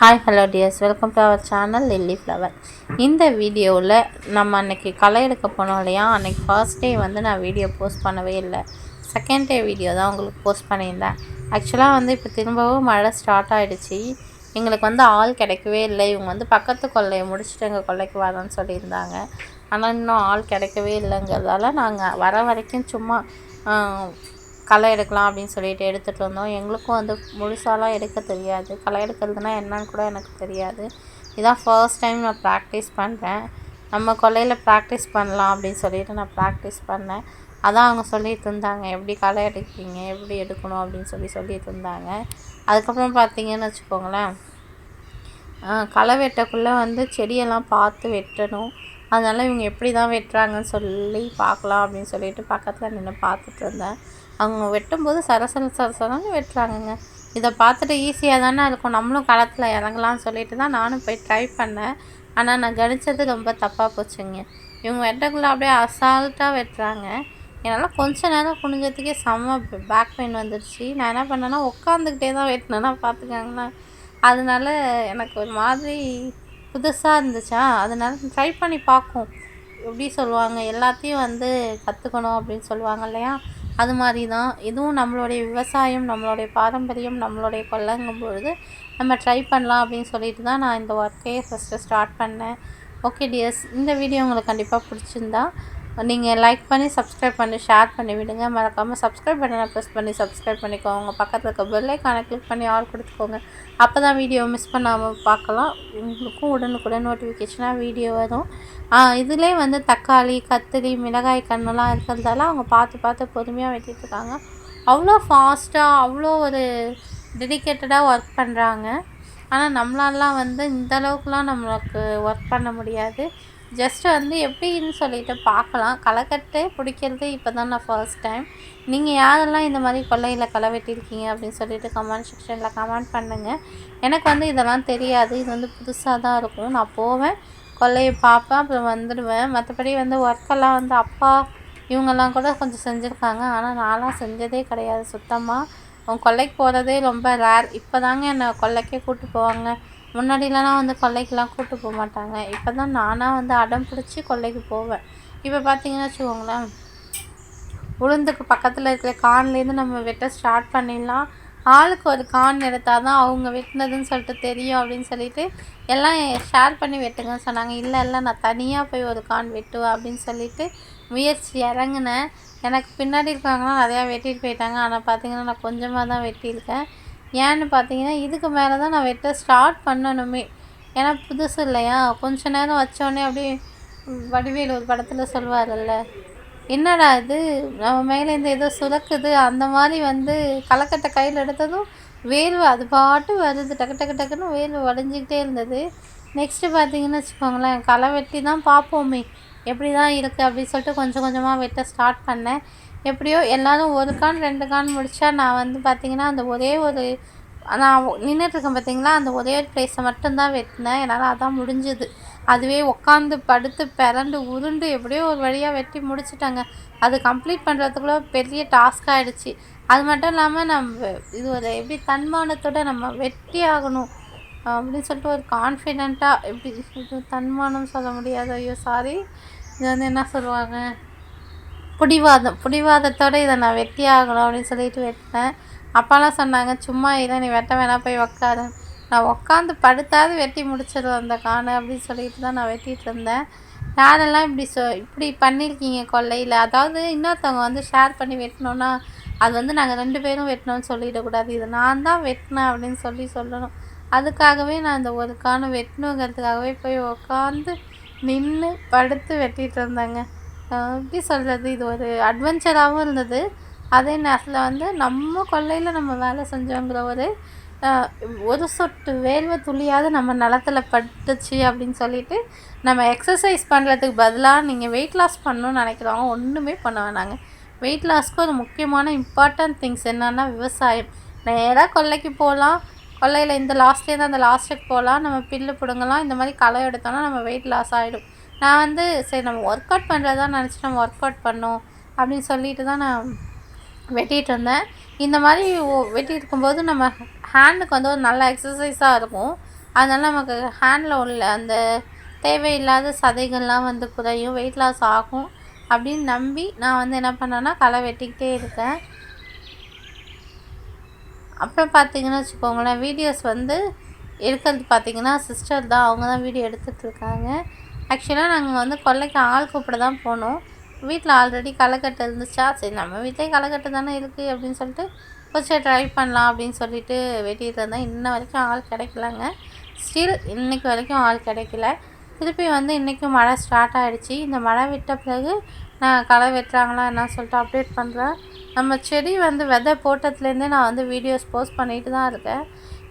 Hi hello dears welcome to our channel lily flower இந்த வீடியோவில் நம்ம அன்றைக்கி களை எடுக்க போனோம் இல்லையா? அன்னைக்கு ஃபர்ஸ்ட் டே வந்து நான் வீடியோ போஸ்ட் பண்ணவே இல்லை. செகண்ட் டே வீடியோ தான் உங்களுக்கு போஸ்ட் பண்ணியிருந்தேன். ஆக்சுவலாக வந்து இப்போ திரும்பவும் மழை ஸ்டார்ட் ஆகிடுச்சு எங்களுக்கு வந்து ஆள் கிடைக்கவே இல்லை. இவங்க வந்து பக்கத்து கொள்ளையை முடிச்சுட்டு எங்கள் கொள்ளைக்கு வரேன்னு சொல்லியிருந்தாங்க. ஆனால் இன்னும் ஆள் கிடைக்கவே இல்லைங்கிறதால நாங்கள் வர வரைக்கும் சும்மா களை எடுக்கலாம் அப்படின்னு சொல்லிட்டு எடுத்துகிட்டு வந்தோம். எங்களுக்கும் வந்து முழுசாலாம் எடுக்க தெரியாது. களை எடுக்கிறதுனா என்னன்னு கூட எனக்கு தெரியாது. இதான் ஃபர்ஸ்ட் டைம் நான் ப்ராக்டிஸ் பண்ணுறேன் நம்ம கொலையில் ப்ராக்டிஸ் பண்ணலாம் அப்படின்னு சொல்லிட்டு நான் ப்ராக்டிஸ் பண்ணேன். அதான் அவங்க சொல்லிட்டு இருந்தாங்க. எப்படி களை எடுப்பீங்க எப்படி எடுக்கணும்? அப்படின்னு சொல்லி சொல்லிட்டு இருந்தாங்க. அதுக்கப்புறம் பார்த்தீங்கன்னு வச்சுக்கோங்களேன் களை வெட்டக்குள்ளே வந்து செடியெல்லாம் பார்த்து வெட்டணும். அதனால் இவங்க எப்படி தான் வெட்டுறாங்கன்னு சொல்லி பார்க்கலாம் அப்படின்னு சொல்லிட்டு பக்கத்தில் நின்று பார்த்துட்டு இருந்தேன். அவங்க வெட்டும்போது சரசர சரசரன்னு வெட்டுறாங்கங்க. இதை பார்த்துட்டு ஈஸியாக தானே இருக்கும். நம்மளும் களத்தில் இறங்கலாம்னு சொல்லிட்டு தான் நானும் போய் ட்ரை பண்ணேன். ஆனால் நான் கணித்தது ரொம்ப தப்பாக போச்சுங்க. இவங்க வெட்டக்குள்ளே அப்படியே அசால்ட்டாக வெட்டுறாங்க. என்னால் கொஞ்ச நேரம் குனிஞ்சதுக்கே செம்ம பேக் பெயின் வந்துடுச்சு நான் என்ன பண்ணேன்னா உட்காந்துக்கிட்டே தான் வெட்டினேன்னா பார்த்துக்கோங்களேன். அதனால எனக்கு ஒரு மாதிரி புதுசாக இருந்துச்சா. அதனால ட்ரை பண்ணி பார்க்கும். எப்படி சொல்லுவாங்க? எல்லாத்தையும் வந்து கற்றுக்கணும் அப்படின்னு சொல்லுவாங்க இல்லையா? அது மாதிரி தான் இதுவும் நம்மளுடைய விவசாயம் நம்மளுடைய பாரம்பரியம் நம்மளுடைய கொல்லங்கும் பொழுது நம்ம ட்ரை பண்ணலாம் அப்படின்னு சொல்லிட்டு தான் நான் இந்த ஒர்க்கையே ஃபஸ்ட்டு ஸ்டார்ட் பண்ணேன். ஓகே டியர்ஸ் இந்த வீடியோ உங்களுக்கு கண்டிப்பாக பிடிச்சிருந்தா நீங்கள் லைக் பண்ணி சப்ஸ்கிரைப் பண்ணி ஷேர் பண்ணி விடுங்க. மறக்காமல் சப்ஸ்கிரைப் பட்டனை ப்ரெஸ் பண்ணி சப்ஸ்கிரைப் பண்ணிக்கோங்க. பக்கத்தில் இருக்க பெல்லைக்கான கிளிக் பண்ணி ஆல் கொடுத்துக்கோங்க. அப்போ தான் வீடியோ மிஸ் பண்ணாமல் பார்க்கலாம். உங்களுக்கும் உடனுக்குடன் நோட்டிஃபிகேஷனாக வீடியோ வரும். இதிலே வந்து தக்காளி கத்திரி மிளகாய் கண்ணெல்லாம் இருக்கிறதால அவங்க பார்த்து பார்த்து பொறுமையாக வெட்டிட்டுருக்காங்க அவ்வளோ ஃபாஸ்ட்டாக அவ்வளோ ஒரு டெடிக்கேட்டடாக ஒர்க் பண்ணுறாங்க ஆனால் நம்மளாலாம் வந்து இந்த அளவுக்குலாம் நம்மளுக்கு ஒர்க் பண்ண முடியாது. ஜஸ்ட் வந்து எப்படின்னு சொல்லிட்டு பார்க்கலாம். களைக்கட்டே பிடிக்கிறது இப்போ தான் நான் ஃபர்ஸ்ட் டைம் நீங்கள் யாரெல்லாம் இந்த மாதிரி கொல்லையில் களை வெட்டியிருக்கீங்க அப்படின்னு சொல்லிட்டு கமெண்ட் செக்ஷனில் கமெண்ட் பண்ணுங்கள் எனக்கு வந்து இதெல்லாம் தெரியாது. இது வந்து புதுசாக தான் இருக்கும். நான் போவேன் கொல்லையை பார்ப்பேன் அப்புறம் வந்துடுவேன். மற்றபடி வந்து ஒர்க்கெல்லாம் வந்து அப்பா இவங்கெல்லாம் கூட கொஞ்சம் செஞ்சுருக்காங்க. ஆனால் நான்லாம் செஞ்சதே கிடையாது. சுத்தமாக அவங்க கொல்லைக்கு போகிறதே ரொம்ப ரேர் இப்போ தாங்க என்னை கொல்லைக்கே கூப்பிட்டு போவாங்க. முன்னாடிலலாம் வந்து கொல்லைக்கெலாம் கூப்பிட்டு போக மாட்டாங்க. இப்போ தான் நானாக வந்து அடம் பிடிச்சி கொல்லைக்கு போவேன். இப்போ பார்த்தீங்கன்னா வச்சுக்கோங்களேன் உளுந்துக்கு பக்கத்தில் இருக்கிற கான்லேருந்து நம்ம வெட்ட ஸ்டார்ட் பண்ணிடலாம். ஆளுக்கு ஒரு கான் எடுத்தால் தான் அவங்க வெட்டினதுன்னு சொல்லிட்டு தெரியும் அப்படின்னு சொல்லிட்டு எல்லாம் ஷேர் பண்ணி வெட்டுங்கன்னு சொன்னாங்க. இல்லை இல்லை நான் தனியாக போய் ஒரு கான் வெட்டுவேன் அப்படின்னு சொல்லிட்டு முயற்சி இறங்குனேன். எனக்கு பின்னாடி இருக்காங்கன்னா நிறையா வெட்டிட்டு போயிட்டாங்க. ஆனால் பார்த்தீங்கன்னா நான் கொஞ்சமாக தான் வெட்டியிருக்கேன். ஏன்னு பார்த்தீங்கன்னா இதுக்கு மேலே தான் நான் வெட்ட ஸ்டார்ட் பண்ணணுமே. ஏன்னா புதுசு இல்லையா? கொஞ்ச நேரம் வச்சோடனே அப்படியே வடிவேல் ஒரு படத்தில் சொல்லுவார்ல என்னடா இது? நம்ம மேலே இந்த ஏதோ சுரக்குது. அந்த மாதிரி வந்து களைக்கட்டை கையில் எடுத்ததும் வேர்வை அது பாட்டு வருது. டக்கு டக்கு டக்குன்னு வேர்வை வடைஞ்சிக்கிட்டே இருந்தது. நெக்ஸ்ட்டு பார்த்தீங்கன்னு வச்சுக்கோங்களேன் களை வெட்டி தான் பார்ப்போமே. எப்படி தான் இருக்குது அப்படின்னு சொல்லிட்டு கொஞ்சம் கொஞ்சமாக வெட்ட ஸ்டார்ட் பண்ணேன். எப்படியோ எல்லோரும் ஒரு கான் ரெண்டு கான் முடித்தா நான் வந்து பார்த்திங்கன்னா அந்த ஒரே ஒரு நான் நின்றுட்டுருக்கேன் பார்த்தீங்களா அந்த ஒரே ஒரு ப்ளேஸை மட்டும்தான் வெட்டினேன். என்னால் அதான் முடிஞ்சுது. அதுவே உட்காந்து படுத்து பிறண்டு உருண்டு எப்படியோ ஒரு வழியாக வெட்டி முடிச்சிட்டாங்க. அது கம்ப்ளீட் பண்ணுறதுக்குள்ள பெரிய டாஸ்க் ஆகிடுச்சு அது மட்டும் இல்லாமல் நம்ம இது ஒரு எப்படி தன்மானத்தோட நம்ம வெட்டி ஆகணும். அப்படின்னு சொல்லிட்டு ஒரு கான்ஃபிடெண்ட்டாக எப்படி தன்மானம் சொல்ல முடியாது. ஐயோ சாரி இது வந்து என்ன சொல்லுவாங்க? பிடிவாதம் பிடிவாதத்தோடு இதை நான் வெட்டி ஆகணும் அப்படின்னு சொல்லிட்டு வெட்டினேன். அப்பாலாம் சொன்னாங்க சும்மா இதை நீ வெட்ட வேணாம் போய் உக்காரு. நான் உட்காந்து படுத்தாவது வெட்டி முடிச்சிடும் அந்த காணை அப்படின்னு சொல்லிட்டு தான் நான் வெட்டிகிட்டு இருந்தேன். யாரெல்லாம் இப்படி சொ இப்படி பண்ணியிருக்கீங்க கொல்லையில் அதாவது இன்னொருத்தவங்க வந்து ஷேர் பண்ணி வெட்டினோன்னா அது வந்து நாங்கள் ரெண்டு பேரும் வெட்டினோம்னு சொல்லிடக்கூடாது இது நான் தான் வெட்டினேன் அப்படின்னு சொல்லி சொல்லணும். அதுக்காகவே நான் இந்த ஒரு காணை வெட்டணுங்கிறதுக்காகவே போய் உட்காந்து நின்று படுத்து வெட்டிகிட்டு இருந்தேங்க. எப்படி சொல்கிறது இது ஒரு அட்வென்ச்சராகவும் இருந்தது. அதே நேரத்தில் வந்து நம்ம கொல்லையில் நம்ம வேலை செஞ்சோங்கிற ஒரு ஒரு சொட்டு வேர்வை துளியாவது நம்ம நிலத்துல பட்டுச்சு அப்படின்னு சொல்லிட்டு நம்ம எக்ஸசைஸ் பண்ணுறதுக்கு பதிலாக நீங்கள் வெயிட் லாஸ் பண்ணணும்னு நினைக்கிறவங்க ஒன்றுமே பண்ண வேணாங்க. வெயிட் லாஸ்க்கு ஒரு முக்கியமான இம்பார்ட்டன்ட் திங்ஸ் என்னென்னா விவசாயம். நேராக கொல்லைக்கு போகலாம் கொல்லையில் இந்த லாஸ்ட்லேருந்து அந்த லாஸ்ட்டுக்கு போகலாம் நம்ம பில்லு பிடுங்கலாம். இந்த மாதிரி களை எடுத்தோம்னா நம்ம வெயிட் லாஸ் ஆகிடும் நான் வந்து சரி நம்ம ஒர்க் அவுட் பண்ணுறதா நினச்சி நம்ம ஒர்க் அவுட் பண்ணோம் அப்படின்னு சொல்லிட்டு தான் நான் வெட்டிகிட்டு இருந்தேன். இந்த மாதிரி ஒ- வெட்டிட்டு இருக்கும்போது நம்ம ஹேண்டுக்கு வந்து ஒரு நல்ல எக்ஸசைஸாக இருக்கும். அதனால் நமக்கு ஹேண்டில் உள்ள அந்த தேவையில்லாத சதைகள்லாம் வந்து குறையும் வெயிட் லாஸ் ஆகும் அப்படின்னு நம்பி நான் வந்து என்ன பண்ணேன்னா களை வெட்டிக்கிட்டே இருக்கேன். அப்புறம் பார்த்தீங்கன்னா வச்சுக்கோங்களேன் வீடியோஸ் வந்து எடுக்கிறது பார்த்தீங்கன்னா சிஸ்டர் தான் அவங்க தான் வீடியோ எடுத்துகிட்ருக்காங்க ஆக்சுவலாக நாங்கள் வந்து கொல்லைக்கு ஆள் கூப்பிட தான் போனோம். வீட்டில் ஆல்ரெடி களைக்கட்டு இருந்துச்சா? சரி நம்ம வீட்டிலே களைக்கட்டு தானே இருக்குது அப்படின்னு சொல்லிட்டு கொஞ்சம் ட்ரை பண்ணலாம் அப்படின்னு சொல்லிட்டு வெட்டிகிட்டு இருந்தேன். இன்ன வரைக்கும் ஆள் கிடைக்கலங்க. ஸ்டில் இன்றைக்கு வரைக்கும் ஆள் கிடைக்கல. திருப்பி வந்து இன்றைக்கும் மழை ஸ்டார்ட் ஆகிடுச்சி இந்த மழை விட்ட பிறகு நான் களை வெட்டுறாங்களா என்ன சொல்லிட்டு அப்டேட் பண்ணுறேன் நம்ம செடி வந்து விதை போட்டதுலேருந்தே நான் வந்து வீடியோஸ் போஸ்ட் பண்ணிட்டு தான் இருக்கேன்.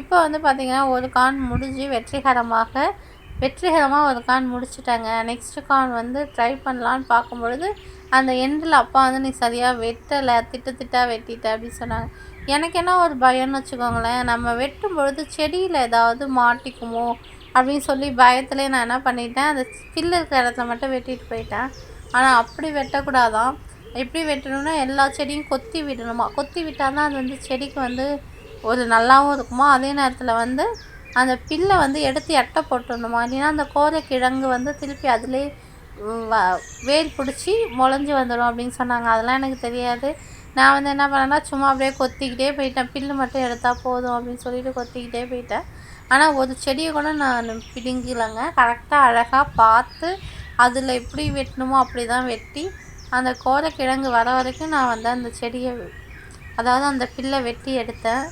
இப்போ வந்து பார்த்திங்கன்னா ஒரு கான் முடிஞ்சு வெற்றிகரமாக வெற்றிகரமாக ஒரு கான் முடிச்சுட்டாங்க. நெக்ஸ்ட்டு கான் வந்து ட்ரை பண்ணலான்னு பார்க்கும்பொழுது அந்த எண்டில் அப்பா வந்து நீ சரியாக வெட்டலை திட்டு திட்டாக வெட்டிட்ட அப்படின்னு சொன்னாங்க. எனக்கு என்ன ஒரு பயம்னு வச்சுக்கோங்களேன். நம்ம வெட்டும் பொழுது செடியில் ஏதாவது மாட்டிக்குமோ அப்படின்னு சொல்லி பயத்துலேயே நான் என்ன பண்ணிட்டேன். அந்த பில்லு இருக்கிற இடத்துல மட்டும் வெட்டிட்டு போயிட்டேன். ஆனால் அப்படி வெட்டக்கூடாதான். எப்படி வெட்டணும்னா எல்லா செடியும் கொத்தி விடணுமா? கொத்தி விட்டால் தான் அது வந்து செடிக்கு வந்து ஒரு நல்லாவும் இருக்குமா? அதே நேரத்தில் வந்து அந்த பில்லை வந்து எடுத்து எட்டை போட்டுடணுமா? இல்லைன்னா அந்த கோரை கிழங்கு வந்து திருப்பி அதிலே வேர் பிடிச்சி முளைஞ்சி வந்துடும் அப்படின்னு சொன்னாங்க. அதெல்லாம் எனக்கு தெரியாது. நான் வந்து என்ன பண்ணேன்னா சும்மா அப்படியே கொத்திக்கிட்டே போயிட்டேன். பில்லு மட்டும் எடுத்தால் போதும் அப்படின்னு சொல்லிட்டு கொத்திக்கிட்டே போயிட்டேன். ஆனால் ஒரு செடியை கூட நான் பிடுங்கிலங்க. கரெக்டாக அழகாக பார்த்து அதில் எப்படி வெட்டணுமோ அப்படி தான் வெட்டி அந்த கோரைக்கிழங்கு வர வரைக்கும் நான் வந்து அந்த செடியை அதாவது அந்த பில்லை வெட்டி எடுத்தேன்.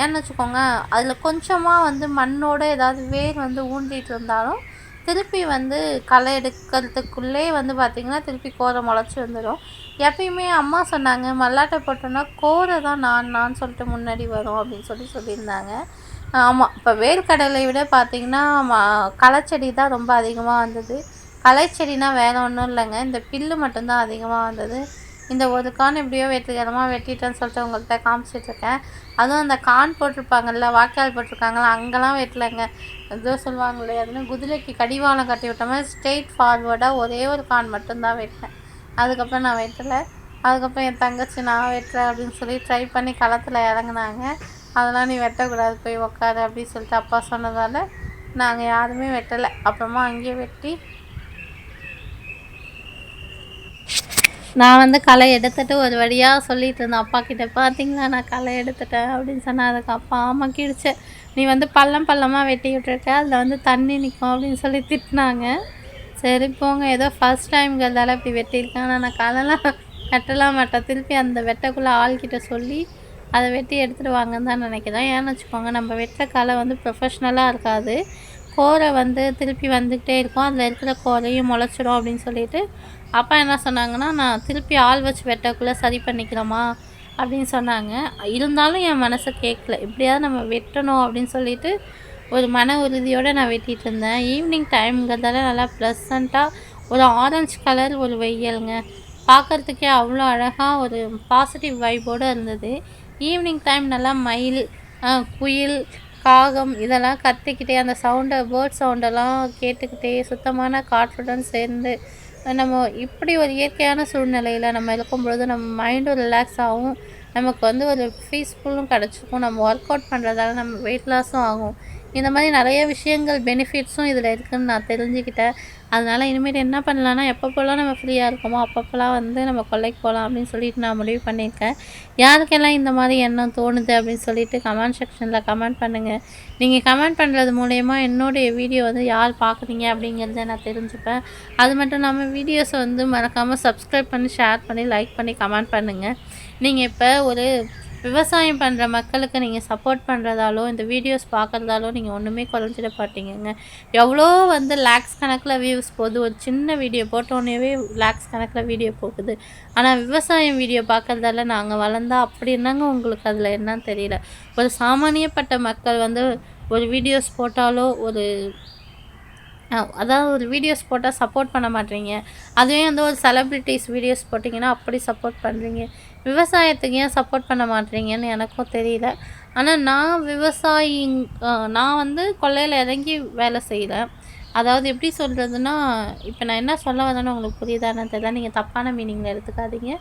ஏன்னு வச்சுக்கோங்க அதில் கொஞ்சமாக வந்து மண்ணோட ஏதாவது வேர் வந்து ஊண்டிகிட்டு இருந்தாலும் திருப்பி வந்து களை எடுக்கிறதுக்குள்ளே வந்து பார்த்திங்கன்னா திருப்பி கோரை முளைச்சி வந்துடும் எப்பயுமே அம்மா சொன்னாங்க மல்லாட்டை போட்டோன்னா கோரை தான் நான் நான் சொல்லிட்டு முன்னாடி வரும் அப்படின்னு சொல்லி சொல்லியிருந்தாங்க. ஆமாம் இப்போ வேர்க்கடலை விட பார்த்திங்கன்னா களைச்செடி தான் ரொம்ப அதிகமாக வந்தது. களைச்செடினா வேறு ஒன்றும் இல்லைங்க இந்த பில்லு மட்டும்தான் அதிகமாக வந்தது. இந்த ஒரு கான் எப்படியோ வெற்றிகரமாக வெட்டிட்டேன்னு சொல்லிட்டு உங்கள்கிட்ட காமிச்சிட்ருக்கேன் அதுவும் அந்த கான் போட்டிருப்பாங்கல்ல வாய்க்கால் போட்டிருக்காங்களா அங்கெல்லாம் வெட்டலைங்க. ஏதோ சொல்லுவாங்களே அதுனா குதிரைக்கு கடிவாளம் கட்டி விட்ட மாதிரி ஸ்ட்ரெயிட் ஃபார்வர்டாக ஒரே ஒரு கான் மட்டும்தான் வெட்டினேன். அதுக்கப்புறம் நான் வெட்டலை. அதுக்கப்புறம் என் தங்கச்சி நான் வெட்டுறேன் அப்படின்னு சொல்லி ட்ரை பண்ணி களத்தில் இறங்குனாங்க. அதெல்லாம் நீ வெட்டக்கூடாது போய் உக்காரு அப்படின்னு சொல்லிட்டு அப்பா சொன்னதால் நாங்கள் யாருமே வெட்டலை. அப்புறமா அங்கேயே வெட்டி நான் வந்து களை எடுத்துட்டு ஒரு வழியாக சொல்லிட்டு இருந்தேன். அப்பா கிட்டே பார்த்தீங்களா நான் களை எடுத்துட்டேன் அப்படின்னு சொன்னேன் அதுக்கு அப்பா ஆமாம் கிழிச்சு நீ வந்து பள்ளம் பள்ளமாக வெட்டி விட்டுருக்க அதில் வந்து தண்ணி நிற்கும் அப்படின்னு சொல்லி திட்டினாங்க. சரி போங்க. ஏதோ ஃபஸ்ட் டைம்ங்கிறதால இப்படி வெட்டியிருக்கேன். ஆனால் நான் களைலாம் வெட்டலாம் மாட்டேன். திருப்பி அந்த வெட்டக்குள்ளே ஆள்கிட்ட சொல்லி அதை வெட்டி எடுத்துகிட்டு வாங்கன்னு தான் நினைக்கிறேன். ஏன்னு வச்சுக்கோங்க நம்ம வெட்டுற களை வந்து ப்ரொஃபஷ்னலாக இருக்காது. கோரை வந்து திருப்பி வந்துக்கிட்டே இருக்கும். அதில் இருக்கிற கோரையும் முளைச்சிடும் அப்படின்னு சொல்லிட்டு அப்பா என்ன சொன்னாங்கன்னா நான் திருப்பி ஆள் வச்சு வெட்டக்குள்ளே சரி பண்ணிக்கிறோமா? அப்படின்னு சொன்னாங்க. இருந்தாலும் என் மனசை கேட்கல எப்படியாவது நம்ம வெட்டணும் அப்படின்னு சொல்லிட்டு ஒரு மன உறுதியோடு நான் வெட்டிகிட்டு இருந்தேன். ஈவினிங் டைம்ங்கிறதால நல்லா ப்ளசண்ட்டாக ஒரு ஆரஞ்சு கலர் ஒரு வெயிலுங்க. பார்க்குறதுக்கே அவ்வளோ அழகாக ஒரு பாசிட்டிவ் வைப்போடு இருந்தது. ஈவினிங் டைம் நல்லா மயில் குயில் காகம் இதெல்லாம் கத்திக்கிட்டே அந்த சவுண்டை பேர்ட் சவுண்டெல்லாம் கேட்டுக்கிட்டே சுத்தமான காற்றுடன் சேர்ந்து நம்ம இப்படி ஒரு இயற்கையான சூழ்நிலையில் நம்ம இருக்கும் பொழுது நம்ம மைண்டும் ரிலாக்ஸ் ஆகும். நமக்கு வந்து ஒரு பீஸ்ஃபுல்லும் கிடச்சிருக்கும். நம்ம ஒர்க் அவுட் பண்ணுறதால நம்ம வெயிட் லாஸும் ஆகும். இந்த மாதிரி நிறைய விஷயங்கள் பெனிஃபிட்ஸும் இதில் இருக்குதுன்னு நான் தெரிஞ்சுக்கிட்டேன். அதனால் இனிமேல் என்ன பண்ணலான்னா எப்பப்போலாம் நம்ம ஃப்ரீயாக இருக்கோமோ அப்பப்போலாம் வந்து நம்ம கொல்லைக்கு போகலாம் அப்படின்னு சொல்லிட்டு நான் முடிவு பண்ணியிருக்கேன். யாருக்கெல்லாம் இந்த மாதிரி எண்ணம் தோணுது அப்படின்னு சொல்லிட்டு கமெண்ட் செக்ஷனில் கமெண்ட் பண்ணுங்கள் நீங்கள் கமெண்ட் பண்ணுறது மூலயமா என்னுடைய வீடியோ வந்து யார் பார்க்குறீங்க அப்படிங்கிறத நான் தெரிஞ்சுப்பேன். அது மட்டும் இல்லாமல் வீடியோஸை வந்து மறக்காமல் சப்ஸ்கிரைப் பண்ணி ஷேர் பண்ணி லைக் பண்ணி கமெண்ட் பண்ணுங்கள் நீங்கள் இப்போ ஒரு விவசாயம் பண்ணுற மக்களுக்கு நீங்கள் சப்போர்ட் பண்ணுறதாலோ இந்த வீடியோஸ் பார்க்குறதாலோ நீங்கள் ஒன்றுமே குறைஞ்சிட மாட்டீங்கங்க. எவ்வளோ வந்து லேக்ஸ் கணக்கில் வியூஸ் போகுது. ஒரு சின்ன வீடியோ போட்டோன்னே லேக்ஸ் கணக்கில் வீடியோ போகுது. ஆனால் விவசாயம் வீடியோ பார்க்குறதால நாங்கள் வளர்ந்தா அப்படி என்னங்க உங்களுக்கு அதில் என்னன்னு தெரியல. ஒரு சாமானியப்பட்ட மக்கள் வந்து ஒரு வீடியோஸ் போட்டாலோ ஒரு அதாவது ஒரு வீடியோஸ் போட்டால் சப்போர்ட் பண்ண மாட்டீங்க. அதுவே வந்து ஒரு செலப்ரிட்டிஸ் வீடியோஸ் போட்டிங்கன்னா அப்படி சப்போர்ட் பண்ணுறீங்க விவசாயத்துக்கு ஏன் சப்போர்ட் பண்ண மாட்டேறீங்கன்னு எனக்கும் தெரியல. ஆனால் நான் விவசாயி நான் வந்து கொள்ளையில் இறங்கி வேலை செய்கிறேன் அதாவது எப்படி சொல்கிறதுனா இப்போ நான் என்ன சொல்ல வரேன்னு உங்களுக்கு புரியுதான்னு தெரியல. நீங்கள் தப்பான மீனிங்கில் எடுத்துக்காதீங்க.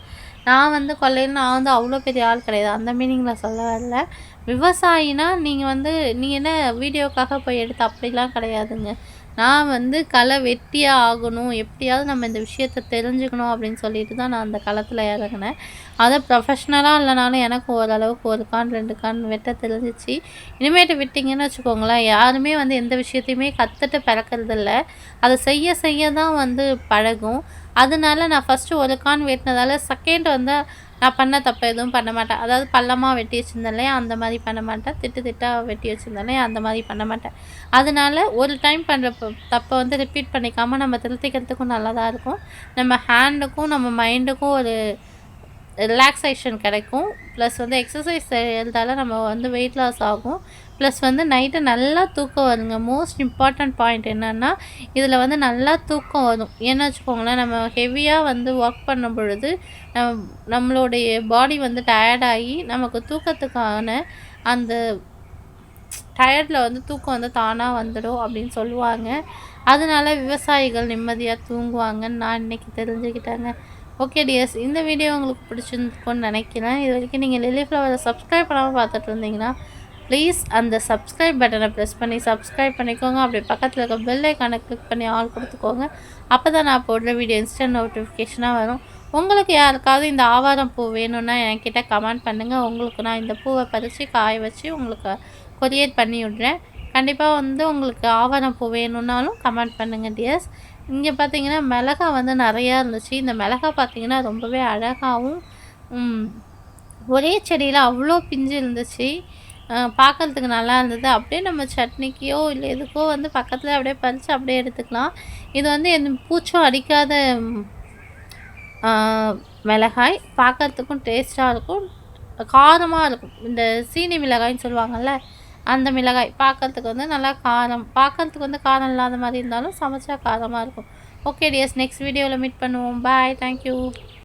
நான் வந்து கொள்ளையில் நான் வந்து அவ்வளோ பெரிய ஆள் கிடையாது. அந்த மீனிங்கில் சொல்ல வரல. விவசாயினா நீங்கள் வந்து நீங்கள் என்ன வீடியோக்காக போய் எடுத்து அப்படிலாம் கிடையாதுங்க. நான் வந்து களை வெட்டியாக ஆகணும். எப்படியாவது நம்ம இந்த விஷயத்த தெரிஞ்சுக்கணும் அப்படின்னு சொல்லிட்டு தான் நான் அந்த களத்தில் இறங்கினேன். அதை ப்ரொஃபஷ்னலாக இல்லைனாலும் எனக்கு ஓரளவுக்கு ஒரு கான் ரெண்டு கான் வெட்ட தெரிஞ்சிச்சு. இனிமேட்டு விட்டிங்கன்னு வச்சுக்கோங்களேன். யாருமே வந்து எந்த விஷயத்தையுமே கற்றுட்டு பிறக்கறதில்ல. அதை செய்ய செய்ய தான் வந்து பழகும். அதனால நான் ஃபஸ்ட்டு ஒரு கான் வெட்டினதால செகண்ட் வந்து நான் பண்ண தப்பை எதுவும் பண்ண மாட்டேன். அதாவது பள்ளமாக வெட்டி வச்சுருந்தேன் இல்லையா? அந்த மாதிரி பண்ண மாட்டேன். திட்டு திட்டாக வெட்டி வச்சுருந்தேன் இல்லையா? அந்த மாதிரி பண்ண மாட்டேன். அதனால ஒரு டைம் பண்ணுற தப்பை வந்து ரிப்பீட் பண்ணிக்காமல் நம்ம திருத்திக்கிறதுக்கும் நல்லா தான் இருக்கும். நம்ம ஹேண்டுக்கும் நம்ம மைண்டுக்கும் ஒரு ரிலாக்ஸேஷன் கிடைக்கும். ப்ளஸ் வந்து எக்ஸசைஸ் செய்கிறதால நம்ம வந்து வெயிட் லாஸ் ஆகும். ப்ளஸ் வந்து நைட்டு நல்லா தூக்கம் வருங்க. மோஸ்ட் இம்பார்ட்டண்ட் பாயிண்ட் என்னென்னா இதில் வந்து நல்லா தூக்கம் வரும். ஏன்னு வச்சுக்கோங்களேன் நம்ம ஹெவியாக வந்து ஒர்க் பண்ணும் பொழுது நம் நம்மளுடைய பாடி வந்து டயர்டாகி நமக்கு தூக்கத்துக்கான அந்த டயர்டில் வந்து தூக்கம் வந்து தானாக வந்துடும் அப்படின்னு சொல்லுவாங்க. அதனால விவசாயிகள் நிம்மதியாக தூங்குவாங்கன்னு நான் இன்றைக்கி தெரிஞ்சுக்கிட்டேங்க. ஓகே டியர்ஸ் இந்த வீடியோ உங்களுக்கு பிடிச்சிருக்குன்னு நினைக்கிறேன். இது வரைக்கும் நீங்கள் லில்லி ஃப்ளவரை சப்ஸ்கிரைப் பண்ணாமல் பார்த்துட்டு இருந்தீங்கன்னா ப்ளீஸ் அந்த சப்ஸ்கிரைப் பட்டனை ப்ரெஸ் பண்ணி சப்ஸ்கிரைப் பண்ணிக்கோங்க. அப்படி பக்கத்தில் இருக்க பெல் ஐக்கானை கிளிக் பண்ணி ஆல் கொடுத்துக்கோங்க. அப்போ தான் நான் போடுற வீடியோ இன்ஸ்டன்ட் நோட்டிஃபிகேஷனாக வரும். உங்களுக்கு யாருக்காவது இந்த ஆவாரம் பூ வேணும்னா என்கிட்ட கமெண்ட் பண்ணுங்கள் உங்களுக்கு நான் இந்த பூவை பறித்து காய வச்சு உங்களுக்கு கொரியர் பண்ணி விட்றேன். கண்டிப்பாக வந்து உங்களுக்கு ஆவாரம் பூ வேணும்னாலும் கமெண்ட் பண்ணுங்கள் டியர்ஸ் இங்கே பார்த்தீங்கன்னா மிளகா வந்து நிறையா இருந்துச்சு. இந்த மிளகா பார்த்தீங்கன்னா ரொம்பவே அழகாகவும் ஒரே செடியில் அவ்வளோ பிஞ்சு இருந்துச்சு. பார்க்குறதுக்கு நல்லா இருந்தது. அப்படியே நம்ம சட்னிக்கோ இல்லை எதுக்கோ வந்து பக்கத்தில் அப்படியே பறித்து அப்படியே எடுத்துக்கலாம். இது வந்து எந்த பூச்சும் அடிக்காத மிளகாய். பார்க்குறதுக்கும் டேஸ்ட்டாக இருக்கும். காரமாக இருக்கும். இந்த சீனி மிளகாய்ன்னு சொல்லுவாங்கள்ல அந்த மிளகாய் பார்க்கறதுக்கு வந்து நல்லா காரம் பார்க்கறதுக்கு வந்து காரம் இல்லாத மாதிரி இருந்தாலும் சமைச்சா காரமாக இருக்கும். ஓகே டியர்ஸ் நெக்ஸ்ட் வீடியோவில் மீட் பண்ணுவோம். Bye thank you